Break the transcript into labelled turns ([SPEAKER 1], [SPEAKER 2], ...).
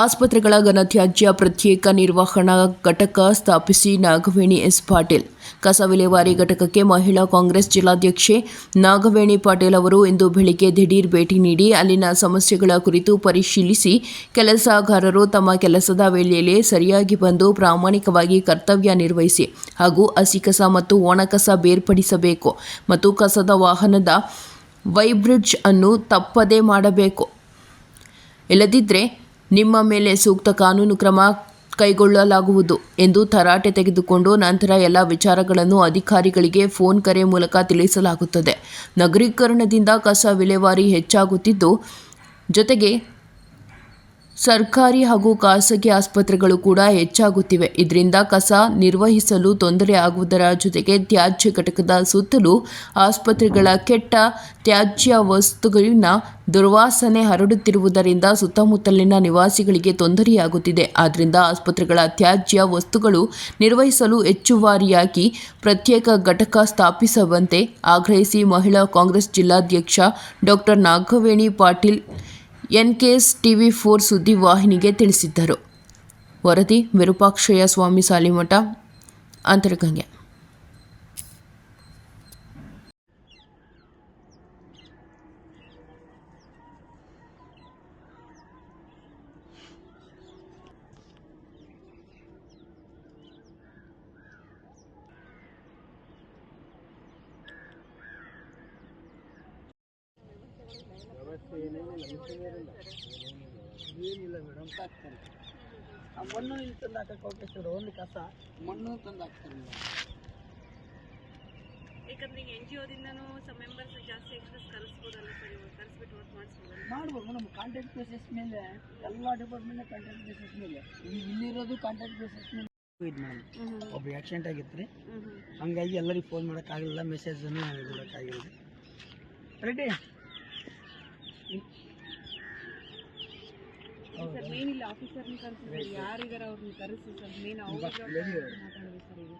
[SPEAKER 1] ಆಸ್ಪತ್ರೆಗಳ ಘನತ್ಯಾಜ್ಯ ಪ್ರತ್ಯೇಕ ನಿರ್ವಹಣಾ ಘಟಕ ಸ್ಥಾಪಿಸಿ ನಾಗವೇಣಿ ಎಸ್. ಪಾಟೀಲ್. ಕಸ ವಿಲೇವಾರಿ ಘಟಕಕ್ಕೆ ಮಹಿಳಾ ಕಾಂಗ್ರೆಸ್ ಜಿಲ್ಲಾಧ್ಯಕ್ಷೆ ನಾಗವೇಣಿ ಪಾಟೀಲ್ ಅವರು ಇಂದು ಬೆಳಿಗ್ಗೆ ದಿಢೀರ್ ಭೇಟಿ ನೀಡಿ ಅಲ್ಲಿನ ಸಮಸ್ಯೆಗಳ ಕುರಿತು ಪರಿಶೀಲಿಸಿ ಕೆಲಸಗಾರರು ತಮ್ಮ ಕೆಲಸದ ವೇಳೆಯಲ್ಲಿ ಸರಿಯಾಗಿ ಬಂದು ಪ್ರಾಮಾಣಿಕವಾಗಿ ಕರ್ತವ್ಯ ನಿರ್ವಹಿಸಿ ಹಾಗೂ ಹಸಿ ಕಸ ಮತ್ತು ಒಣಕಸ ಬೇರ್ಪಡಿಸಬೇಕು ಮತ್ತು ಕಸದ ವಾಹನದ ವೈಬ್ರಿಡ್ಜ್ ಅನ್ನು ತಪ್ಪದೇ ಮಾಡಬೇಕು. ಇಲ್ಲದಿದ್ದರೆ ನಿಮ್ಮ ಮೇಲೆ ಸೂಕ್ತ ಕಾನೂನು ಕ್ರಮ ಕೈಗೊಳ್ಳಲಾಗುವುದು ಎಂದು ತರಾಟೆ ತೆಗೆದುಕೊಂಡು ನಂತರ ಎಲ್ಲ ವಿಚಾರಗಳನ್ನು ಅಧಿಕಾರಿಗಳಿಗೆ ಫೋನ್ ಕರೆ ಮೂಲಕ ತಿಳಿಸಲಾಗುತ್ತದೆ. ನಗರೀಕರಣದಿಂದ ಕಸ ವಿಲೇವಾರಿ ಹೆಚ್ಚಾಗುತ್ತಿದ್ದು, ಜೊತೆಗೆ ಸರ್ಕಾರಿ ಹಾಗೂ ಖಾಸಗಿ ಆಸ್ಪತ್ರೆಗಳು ಕೂಡ ಹೆಚ್ಚಾಗುತ್ತಿವೆ. ಇದರಿಂದ ಕಸ ನಿರ್ವಹಿಸಲು ತೊಂದರೆ ಆಗುವುದರ ಜೊತೆಗೆ ತ್ಯಾಜ್ಯ ಘಟಕದ ಸುತ್ತಲೂ ಆಸ್ಪತ್ರೆಗಳ ಕೆಟ್ಟ ತ್ಯಾಜ್ಯ ವಸ್ತುಗಳನ್ನ ದುರ್ವಾಸನೆ ಹರಡುತ್ತಿರುವುದರಿಂದ ಸುತ್ತಮುತ್ತಲಿನ ನಿವಾಸಿಗಳಿಗೆ ತೊಂದರೆಯಾಗುತ್ತಿದೆ. ಆದ್ದರಿಂದ ಆಸ್ಪತ್ರೆಗಳ ತ್ಯಾಜ್ಯ ವಸ್ತುಗಳು ನಿರ್ವಹಿಸಲು ಹೆಚ್ಚುವರಿಯಾಗಿ ಪ್ರತ್ಯೇಕ ಘಟಕ ಸ್ಥಾಪಿಸುವಂತೆ ಆಗ್ರಹಿಸಿ ಮಹಿಳಾ ಕಾಂಗ್ರೆಸ್ ಜಿಲ್ಲಾಧ್ಯಕ್ಷ doctor Nagaveni Patil NKS TV four ಸುದ್ದಿವಾಹಿನಿಗೆ ತಿಳಿಸಿದ್ದರು. ವರದಿ ವಿರೂಪಾಕ್ಷಯ್ಯ ಸ್ವಾಮಿ ಸಾಲಿಮಠ ಅಂತರಗಂಗೆ.
[SPEAKER 2] ಏನಿಲ್ಲ ಮೇಡಮ್ ಹಾಕ್ತಾರೆ ಆ ಮಣ್ಣು ಇಲ್ಲಿ ತಂದು ಹಾಕಕ್ಕೆ ಸರ್ ಒಂದು ಕಸ ಮಣ್ಣು ತಂದು ಹಾಕ್ತಾರೆ
[SPEAKER 3] ಯಾಕಂದ್ರೆ ಈಗ ಎನ್ ಜಿ ಒದಿಂದನೂ ಸಮ್ ಜಾಸ್ತಿ ಎಕ್ಸ್ಪ್ರೆಸ್ ಕಳಿಸ್ಬೋದಲ್ಲ ಸರ್ ಇವಾಗ ಕಳಿಸ್ಬಿಟ್ಟು ವರ್ಕ್ ಮಾಡಿಸ್ಬೋದಲ್ಲ
[SPEAKER 2] ಮಾಡ್ಬೋದು ಮೇಡಮ್ ಕಾಂಟ್ಯಾಕ್ಟ್ ಬೇಸಿಸ್ ಮೇಲೆ ಎಲ್ಲ ಡಿಪಾರ್ಟ್ಮೆಂಟ್ ಕಾಂಟ್ರಾಕ್ಟ್ ಬೇಸಿಸ್ ಮೇಲೆ ಈಗ ಇಲ್ಲಿರೋದು ಕಾಂಟ್ಯಾಕ್ಟ್ ಬೇಸಿಸ್ ಮೇಲೆ ಇದು ಮೇಡಮ್ ಒಬ್ಬ ಆಕ್ಸಿಡೆಂಟ್ ಆಗಿತ್ತು ರೀ ಹಂಗಾಗಿ ಎಲ್ಲರಿಗೂ ಫೋನ್ ಮಾಡೋಕ್ಕಾಗಲಿಲ್ಲ ಮೆಸೇಜನ್ನು ಬಿಡೋಕ್ಕಾಗಿಲ್ಲ ರೆಡಿ
[SPEAKER 3] ಸರ್ ಮೇನ್ ಇಲ್ಲಿ ಆಫೀಸರ್ನ ಕರೆಸಿದ್ರೆ ಯಾರಿಗಾರ ಅವ್ರನ್ನ ಕರೆಸಿ ಸರ್ ಮೇನ್ ಅವ್ರಿಗೆ ಮಾತಾಡೋದು ಸರ್ ಈಗ.